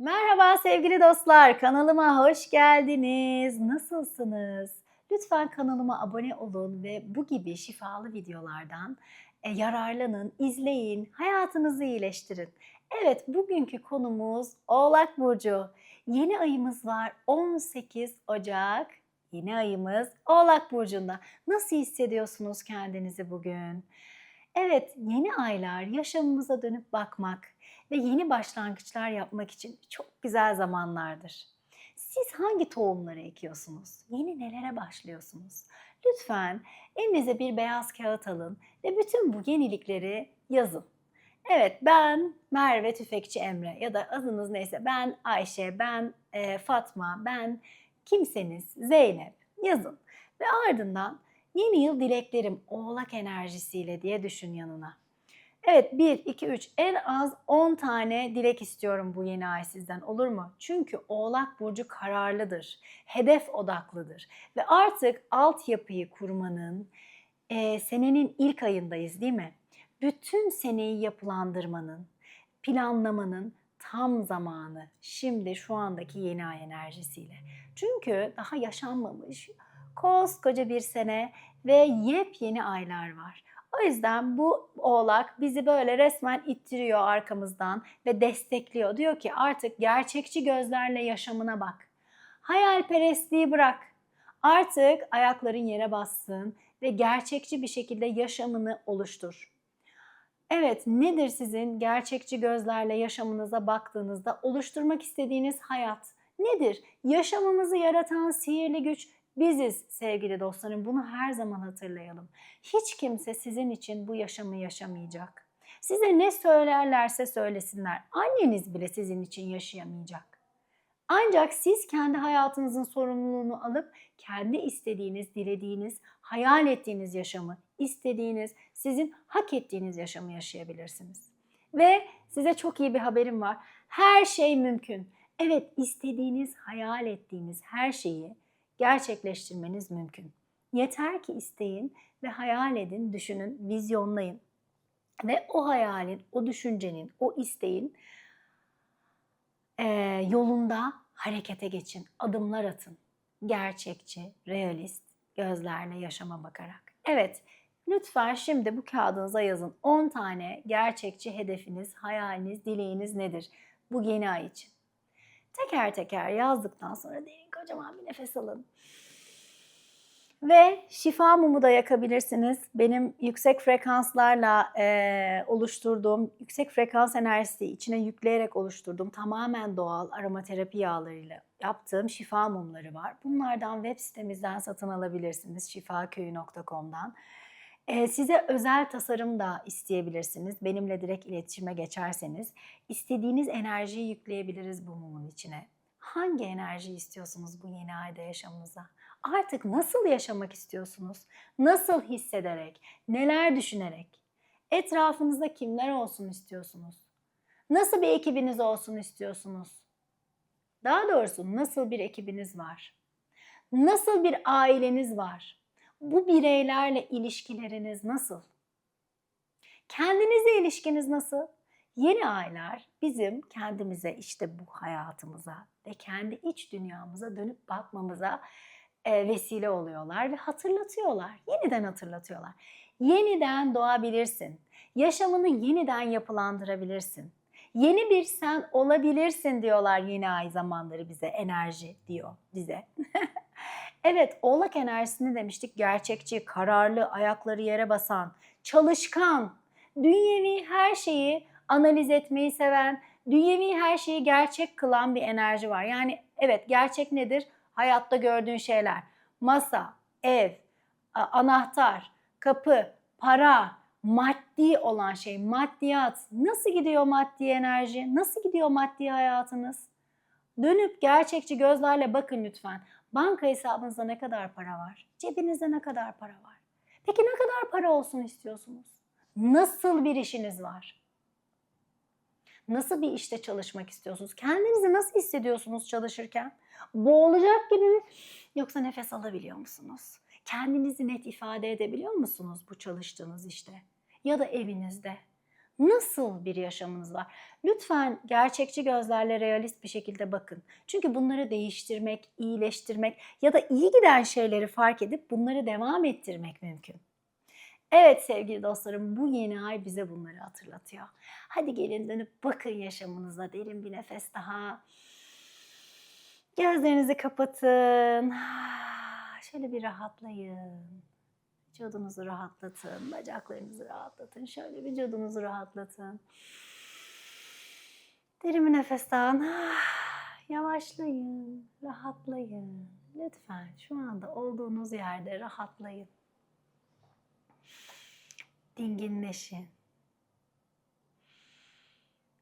Merhaba sevgili dostlar, kanalıma hoş geldiniz. Nasılsınız? Lütfen kanalıma abone olun ve bu gibi şifalı videolardan e, yararlanın, izleyin, hayatınızı iyileştirin. Evet, bugünkü konumuz Oğlak Burcu. Yeni ayımız var 18 Ocak. Yeni ayımız Oğlak Burcu'nda. Nasıl hissediyorsunuz kendinizi bugün? Evet, yeni aylar yaşamımıza dönüp bakmak, ve yeni başlangıçlar yapmak için çok güzel zamanlardır. Siz hangi tohumları ekiyorsunuz? Yeni nelere başlıyorsunuz? Lütfen elinize bir beyaz kağıt alın ve bütün bu yenilikleri yazın. Evet ben Merve Tüfekçi Emre ya da adınız neyse ben Ayşe, ben e, Fatma, ben kimseniz Zeynep yazın. Ve ardından yeni yıl dileklerim oğlak enerjisiyle diye düşün yanına. Evet 1, 2, 3 en az 10 tane dilek istiyorum bu yeni ay sizden olur mu? Çünkü Oğlak Burcu kararlıdır, hedef odaklıdır ve artık altyapıyı kurmanın e, senenin ilk ayındayız değil mi? Bütün seneyi yapılandırmanın, planlamanın tam zamanı şimdi şu andaki yeni ay enerjisiyle. Çünkü daha yaşanmamış koskoca bir sene ve yepyeni aylar var. O yüzden bu oğlak bizi böyle resmen ittiriyor arkamızdan ve destekliyor. Diyor ki artık gerçekçi gözlerle yaşamına bak. Hayalperestliği bırak. Artık ayakların yere bassın ve gerçekçi bir şekilde yaşamını oluştur. Evet, nedir sizin gerçekçi gözlerle yaşamınıza baktığınızda oluşturmak istediğiniz hayat? Nedir? Yaşamımızı yaratan sihirli güç biziz sevgili dostlarım. Bunu her zaman hatırlayalım. Hiç kimse sizin için bu yaşamı yaşamayacak. Size ne söylerlerse söylesinler. Anneniz bile sizin için yaşayamayacak. Ancak siz kendi hayatınızın sorumluluğunu alıp kendi istediğiniz, dilediğiniz, hayal ettiğiniz yaşamı, istediğiniz, sizin hak ettiğiniz yaşamı yaşayabilirsiniz. Ve size çok iyi bir haberim var. Her şey mümkün. Evet, istediğiniz, hayal ettiğiniz her şeyi gerçekleştirmeniz mümkün. Yeter ki isteyin ve hayal edin, düşünün, vizyonlayın. Ve o hayalin, o düşüncenin, o isteğin e, yolunda harekete geçin, adımlar atın. Gerçekçi, realist gözlerle yaşama bakarak. Evet, lütfen şimdi bu kağıdınıza yazın 10 tane gerçekçi hedefiniz, hayaliniz, dileğiniz nedir bu yeni ay için? Teker teker yazdıktan sonra derin kocaman bir nefes alın. Ve şifa mumu da yakabilirsiniz. Benim yüksek frekanslarla e, oluşturduğum, yüksek frekans enerjisi içine yükleyerek oluşturduğum tamamen doğal aromaterapi yağlarıyla yaptığım şifa mumları var. Bunlardan web sitemizden satın alabilirsiniz şifaköyü.com'dan. Size özel tasarım da isteyebilirsiniz. Benimle direkt iletişime geçerseniz istediğiniz enerjiyi yükleyebiliriz bu mumun içine. Hangi enerji istiyorsunuz bu yeni ayda yaşamınıza? Artık nasıl yaşamak istiyorsunuz? Nasıl hissederek? Neler düşünerek? Etrafınızda kimler olsun istiyorsunuz? Nasıl bir ekibiniz olsun istiyorsunuz? Daha doğrusu nasıl bir ekibiniz var? Nasıl bir aileniz var? Bu bireylerle ilişkileriniz nasıl? Kendinizle ilişkiniz nasıl? Yeni aylar bizim kendimize işte bu hayatımıza ve kendi iç dünyamıza dönüp bakmamıza e, vesile oluyorlar ve hatırlatıyorlar. Yeniden hatırlatıyorlar. Yeniden doğabilirsin. Yaşamını yeniden yapılandırabilirsin. Yeni bir sen olabilirsin diyorlar yeni ay zamanları bize. Enerji diyor bize. evet oğlak enerjisini demiştik. Gerçekçi, kararlı, ayakları yere basan, çalışkan, dünyevi her şeyi analiz etmeyi seven, dünyevi her şeyi gerçek kılan bir enerji var. Yani evet gerçek nedir? Hayatta gördüğün şeyler. Masa, ev, anahtar, kapı, para, maddi olan şey, maddiyat. Nasıl gidiyor maddi enerji? Nasıl gidiyor maddi hayatınız? Dönüp gerçekçi gözlerle bakın lütfen. Banka hesabınızda ne kadar para var? Cebinizde ne kadar para var? Peki ne kadar para olsun istiyorsunuz? Nasıl bir işiniz var? Nasıl bir işte çalışmak istiyorsunuz? Kendinizi nasıl hissediyorsunuz çalışırken? Boğulacak gibi mi? Yoksa nefes alabiliyor musunuz? Kendinizi net ifade edebiliyor musunuz bu çalıştığınız işte? Ya da evinizde? Nasıl bir yaşamınız var? Lütfen gerçekçi gözlerle realist bir şekilde bakın. Çünkü bunları değiştirmek, iyileştirmek ya da iyi giden şeyleri fark edip bunları devam ettirmek mümkün. Evet sevgili dostlarım bu yeni ay bize bunları hatırlatıyor. Hadi gelin dönüp bakın yaşamınıza derin bir nefes daha. Gözlerinizi kapatın. Şöyle bir rahatlayın. Vücudunuzu rahatlatın, bacaklarınızı rahatlatın. Şöyle vücudunuzu rahatlatın. Derin bir nefes alın. Yavaşlayın, rahatlayın. Lütfen şu anda olduğunuz yerde rahatlayın. Dinginleşin.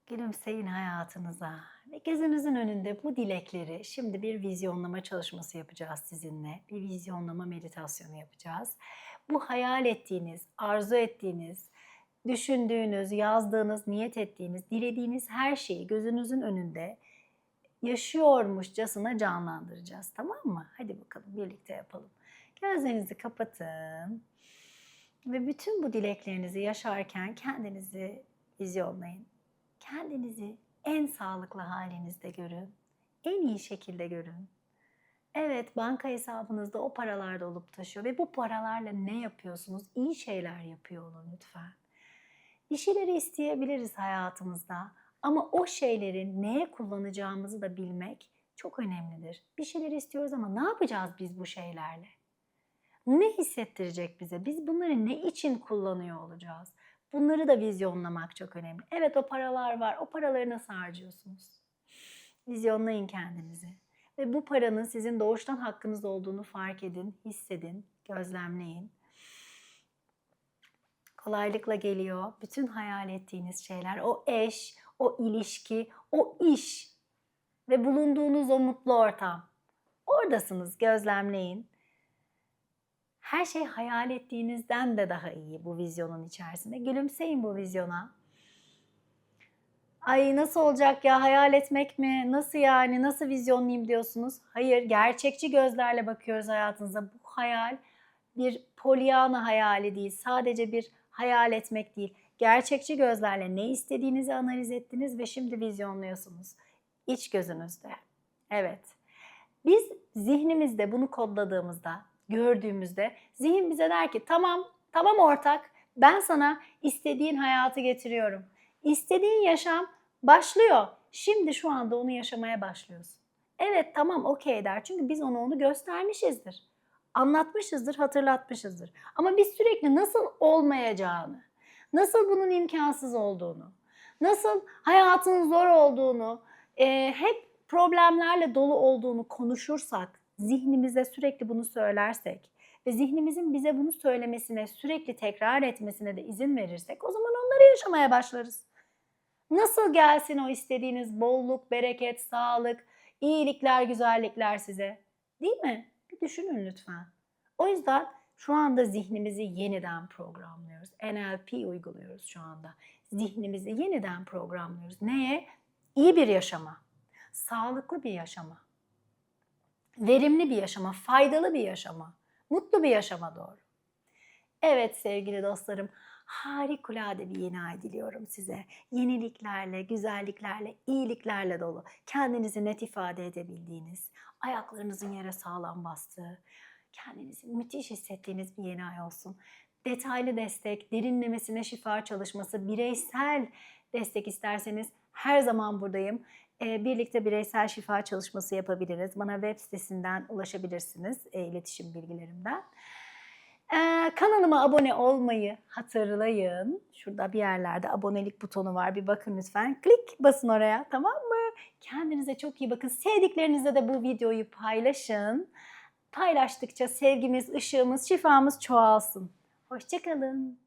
Gülümseyin hayatınıza ve gözünüzün önünde bu dilekleri şimdi bir vizyonlama çalışması yapacağız sizinle. Bir vizyonlama meditasyonu yapacağız. Bu hayal ettiğiniz, arzu ettiğiniz, düşündüğünüz, yazdığınız, niyet ettiğiniz, dilediğiniz her şeyi gözünüzün önünde yaşıyormuşçasına canlandıracağız. Tamam mı? Hadi bakalım birlikte yapalım. Gözlerinizi kapatın ve bütün bu dileklerinizi yaşarken kendinizi vizyonlayın. Kendinizi en sağlıklı halinizde görün. En iyi şekilde görün. Evet, banka hesabınızda o paralar da olup taşıyor ve bu paralarla ne yapıyorsunuz? İyi şeyler yapıyor olun lütfen. Bir şeyleri isteyebiliriz hayatımızda ama o şeyleri neye kullanacağımızı da bilmek çok önemlidir. Bir şeyler istiyoruz ama ne yapacağız biz bu şeylerle? Ne hissettirecek bize? Biz bunları ne için kullanıyor olacağız? Bunları da vizyonlamak çok önemli. Evet o paralar var. O paraları nasıl harcıyorsunuz? Vizyonlayın kendinizi. Ve bu paranın sizin doğuştan hakkınız olduğunu fark edin, hissedin, gözlemleyin. Kolaylıkla geliyor. Bütün hayal ettiğiniz şeyler, o eş, o ilişki, o iş ve bulunduğunuz o mutlu ortam. Oradasınız, gözlemleyin. Her şey hayal ettiğinizden de daha iyi bu vizyonun içerisinde. Gülümseyin bu vizyona. Ay nasıl olacak ya hayal etmek mi? Nasıl yani? Nasıl vizyonlayayım diyorsunuz? Hayır, gerçekçi gözlerle bakıyoruz hayatınıza. Bu hayal bir polyana hayali değil. Sadece bir hayal etmek değil. Gerçekçi gözlerle ne istediğinizi analiz ettiniz ve şimdi vizyonluyorsunuz. İç gözünüzde. Evet. Biz zihnimizde bunu kodladığımızda, gördüğümüzde zihin bize der ki tamam, tamam ortak ben sana istediğin hayatı getiriyorum. İstediğin yaşam başlıyor. Şimdi şu anda onu yaşamaya başlıyorsun. Evet tamam okey der. Çünkü biz ona onu göstermişizdir. Anlatmışızdır, hatırlatmışızdır. Ama biz sürekli nasıl olmayacağını, nasıl bunun imkansız olduğunu, nasıl hayatın zor olduğunu, e, hep problemlerle dolu olduğunu konuşursak, zihnimize sürekli bunu söylersek ve zihnimizin bize bunu söylemesine, sürekli tekrar etmesine de izin verirsek o zaman onları yaşamaya başlarız. Nasıl gelsin o istediğiniz bolluk, bereket, sağlık, iyilikler, güzellikler size? Değil mi? Bir düşünün lütfen. O yüzden şu anda zihnimizi yeniden programlıyoruz. NLP uyguluyoruz şu anda. Zihnimizi yeniden programlıyoruz. Neye? İyi bir yaşama, sağlıklı bir yaşama, verimli bir yaşama, faydalı bir yaşama, mutlu bir yaşama doğru. Evet sevgili dostlarım, harikulade bir yeni ay diliyorum size. Yeniliklerle, güzelliklerle, iyiliklerle dolu. Kendinizi net ifade edebildiğiniz, ayaklarınızın yere sağlam bastığı, kendinizi müthiş hissettiğiniz bir yeni ay olsun. Detaylı destek, derinlemesine şifa çalışması, bireysel destek isterseniz her zaman buradayım. Birlikte bireysel şifa çalışması yapabiliriz. Bana web sitesinden ulaşabilirsiniz iletişim bilgilerimden. Kanalıma abone olmayı hatırlayın. Şurada bir yerlerde abonelik butonu var. Bir bakın lütfen. Klik basın oraya tamam mı? Kendinize çok iyi bakın. Sevdiklerinizle de bu videoyu paylaşın. Paylaştıkça sevgimiz, ışığımız, şifamız çoğalsın. Hoşçakalın.